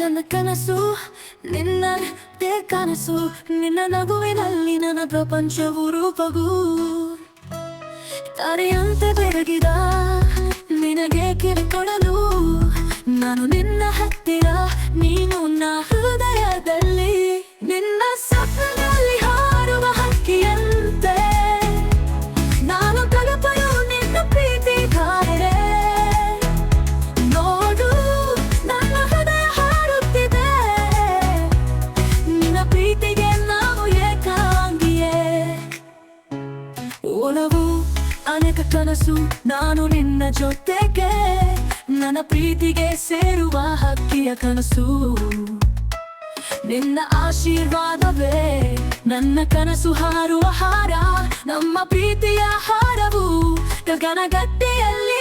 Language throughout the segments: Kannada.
ನನ್ನ ಕನಸು ನಿನ್ನ ಕನಸು, ನಿನ್ನ ನಗುವಿನಲ್ಲಿ ನನ್ನ ಪ್ರಪಂಚವು ರೂಪಗೂ ತಾರೆಯಂತೆ ಬೆರಗಿದ, ನಿನಗೆ ಕಿರಿಕೊಡಲು, ನಾನು ನಿನ್ನ ಹತ್ತಿರ. ಒಲವು, ಅನೇಕ ಕನಸು ನಾನು ನಿನ್ನ ಜೊತೆಗೆ. ನನ್ನ ಪ್ರೀತಿಗೆ ಸೇರುವ ಹಕ್ಕಿಯ ಕನಸು. ನಿನ್ನ ಆಶೀರ್ವಾದವೇ ನನ್ನ ಕನಸು ಹಾರುವ ಹಾರ. ನಮ್ಮ ಪ್ರೀತಿಯ ಹಾರವು ಗಗನಗಟ್ಟಿಯಲ್ಲಿ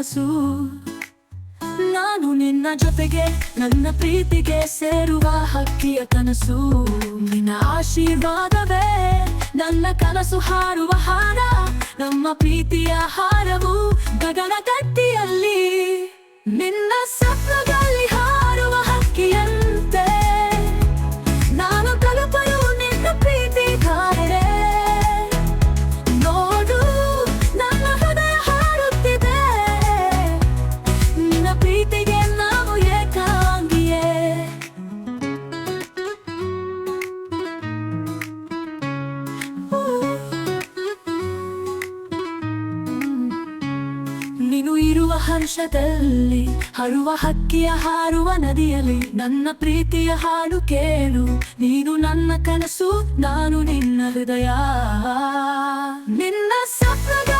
ಕನಸು ನಾನು ನಿನ್ನ ಜೊತೆಗೆ, ನನ್ನ ಪ್ರೀತಿಗೆ ಸೇರುವ ಹಕ್ಕಿಯ ಕನಸು. ನಿನ್ನ ಆಶೀರ್ವಾದವೇ, ನನ್ನ ಕನಸು ಹಾರುವ ಹಾರ. ನಮ್ಮ ಪ್ರೀತಿಯ ಹಾರವು ಗಗನ ಗಟ್ಟಿಯಲ್ಲಿ ನೀನು ಇರುವ ಹರ್ಷದಲ್ಲಿ ಹರುವ ಹಕ್ಕಿಯ ಹಾರುವ ನದಿಯಲ್ಲಿ, ನನ್ನ ಪ್ರೀತಿಯ ಹಾಡು ಕೇಳು. ನೀನು ನನ್ನ ಕನಸು, ನಾನು ನಿನ್ನ ಹೃದಯ. ನಿನ್ನ ಸ್ವಪ್ನದ